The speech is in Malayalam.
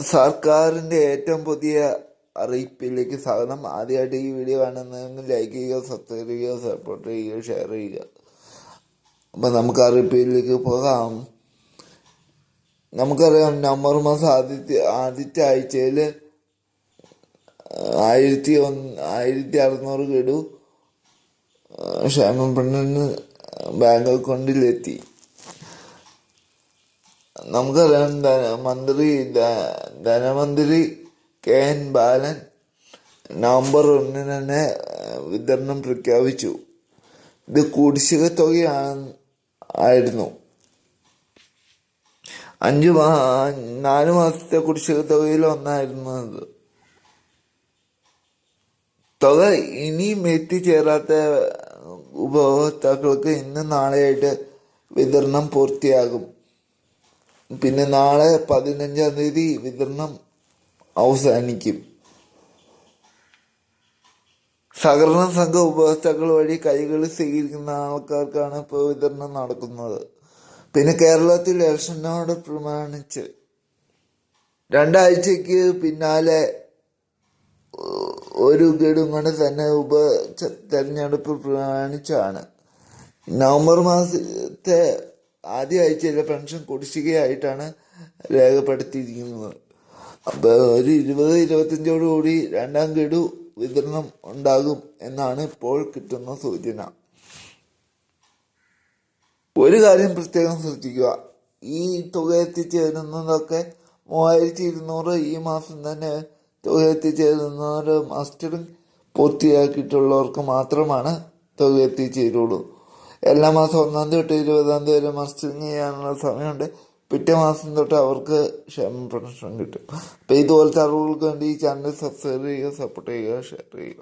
സർക്കാരിന്റെ ഏറ്റവും പുതിയ അറിയിപ്പിലേക്ക് സ്വാഗതം. ആദ്യമായിട്ട് ഈ വീഡിയോ കാണുന്നതെങ്കിൽ ലൈക്ക് ചെയ്യുക സബ്സ്ക്രൈബ് ചെയ്യുക സപ്പോർട്ട് ചെയ്യുക ഷെയർ ചെയ്യുക. അപ്പം നമുക്ക് അറിയിപ്പിലേക്ക് പോകാം. നമുക്കറിയാം നവംബർ മാസം ആദ്യത്തെ ആദ്യത്തെ ആഴ്ചയിൽ ആയിരത്തി ഒന്ന് ആയിരത്തി അറുന്നൂറ് ഗഡു ക്ഷേമപ്പെണ്ണിന് ബാങ്ക് അക്കൗണ്ടിലെത്തി. നമുക്കറിയാം മന്ത്രി ധനമന്ത്രി കെ എൻ ബാലൻ നവംബർ ഒന്നിന് തന്നെ വിതരണം പ്രഖ്യാപിച്ചു. ഇത് കുടിശ്ശിക തുകയാണ് ആയിരുന്നു. അഞ്ചു മാ നാല് മാസത്തെ കുടിശ്ശിക തുകയിൽ ഒന്നായിരുന്നു അത്. തുക ഇനിയും എത്തിച്ചേരാത്ത ഉപഭോക്താക്കൾക്ക് ഇന്ന് നാളെയായിട്ട് വിതരണം പൂർത്തിയാകും. പിന്നെ നാളെ പതിനഞ്ചാം തീയതി വിതരണം അവസാനിക്കും സഹകരണ സംഘ ഉപഭോക്താക്കൾ വഴി കൈകൾ സ്വീകരിക്കുന്ന ആൾക്കാർക്കാണ് ഇപ്പോൾ വിതരണം നടക്കുന്നത്. പിന്നെ കേരളത്തിൽ ഇലക്ഷനോട് പ്രമാണിച്ച് രണ്ടാഴ്ചക്ക് പിന്നാലെ ഒരു ഗഡും കൊണ്ട് തന്നെ ഉപ തെരഞ്ഞെടുപ്പ് പ്രമാണിച്ചാണ്. നവംബർ മാസത്തെ ആദ്യ ആഴ്ചയിലെ പെൻഷൻ കുടിശ്ശികയായിട്ടാണ് രേഖപ്പെടുത്തിയിരിക്കുന്നത്. അപ്പോൾ ഒരു ഇരുപത് ഇരുപത്തഞ്ചോടുകൂടി രണ്ടാം ഗഡു വിതരണം ഉണ്ടാകും എന്നാണ് ഇപ്പോൾ കിട്ടുന്ന സൂചന. ഒരു കാര്യം പ്രത്യേകം ശ്രദ്ധിക്കുക. ഈ തുക എത്തിച്ചേരുന്നതൊക്കെ മൂവായിരത്തി ഇരുന്നൂറ് ഈ മാസം തന്നെ തുക എത്തിച്ചേരുന്നവർ മാസ്റ്ററിംഗ് പൂർത്തിയാക്കിയിട്ടുള്ളവർക്ക് മാത്രമാണ് തുക എത്തിച്ചേരുള്ളൂ. എല്ലാ മാസം ഒന്നാം തീയതി തൊട്ട് ഇരുപതാം തീയതി വരെ മസ്റ്ററിങ് ചെയ്യാനുള്ള സമയമുണ്ട്. പിറ്റേ മാസം തൊട്ട് അവർക്ക് ക്ഷേമ പ്രശ്നം കിട്ടും. അപ്പോൾ ഇതുപോലത്തെ അറിവുകൾക്ക് വേണ്ടി ഈ ചാനൽ സബ്സ്ക്രൈബ് ചെയ്യുക സപ്പോർട്ട് ചെയ്യുക ഷെയർ ചെയ്യുക.